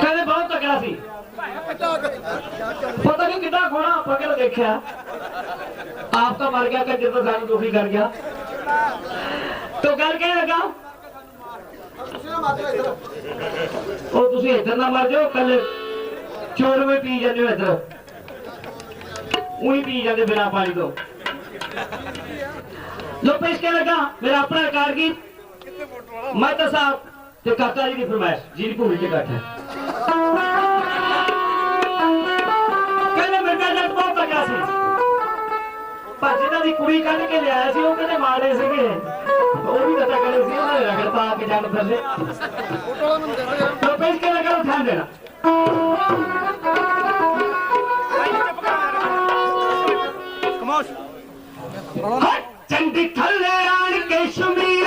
ਕਹਿੰਦੇ ਬਹੁਤ ਤਕੜਾ ਸੀ। ਪਤਾ ਨਹੀਂ ਕਿੱਦਾਂ ਖੋਣਾ ਆਪਾਂ ਕਿਹੜਾ ਦੇਖਿਆ। ਆਪ ਤਾਂ ਮਰ ਗਿਆ ਕਿ ਜਦੋਂ ਸਾਨੂੰ ਦੁਖੀ ਕਰ ਗਿਆ। ਤੋ ਗੱਲ ਕਹਿ ਲਗਾ। ਉਹ ਤੁਸੀਂ ਇੱਧਰ ਨਾ ਮਰ ਜਾਓ ਕੱਲ ਚੋਰਵੇਂ ਪੀ ਜਾਂਦੇ ਹੋ ਇੱਧਰ। ਉਹੀ ਪੀ ਜਾਂਦੇ ਬਿਨਾ ਪਾਣੀ ਤੋਂ। ਲੋ ਪੇਸ਼ ਕਹਿ ਲਗਾ? ਮੇਰਾ ਆਪਣਾ ਕਾਰ ਕੀ? ਮੈਂ ਤਾਂ ਸਾਹਿਬ ਤੇ ਕਾਕਾ ਜੀ ਦੀ ਫਰਮਾਇਸ਼ ਜਿਹਦੀ ਭੂਮੀ ਤੇ ਬੈਠਾ ਕਹਿੰਦੇ ਮੇਰਾ ਜੱਟ ਬਹੁਤ ਤਕੜਾ ਸੀ। ਪਰ ਜਿਹਨਾਂ ਦੀ ਕੁੜੀ ਕੱਢ ਕੇ ਲਿਆਇਆ ਸੀ ਉਹ ਕਹਿੰਦੇ ਮਾੜੇ ਸੀਗੇ। ਉਹ ਵੀ ਤਾਂ ਤਕੜੇ ਸੀ ਉਹਨਾਂ ਨੇ ਰਗੜ ਪਾ ਕੇ ਜਾਣ ਥੱਲੇ। ਲੋ ਪੇਸ਼ ਕਹਿ ਲਗਾ ਉਠਾ ਦੇਣਾ। ਕਮੋਸ਼। ਚੰਡੀ ਥੱਲੇ ਆਣ ਕੇ ਸ਼ਮੀਰ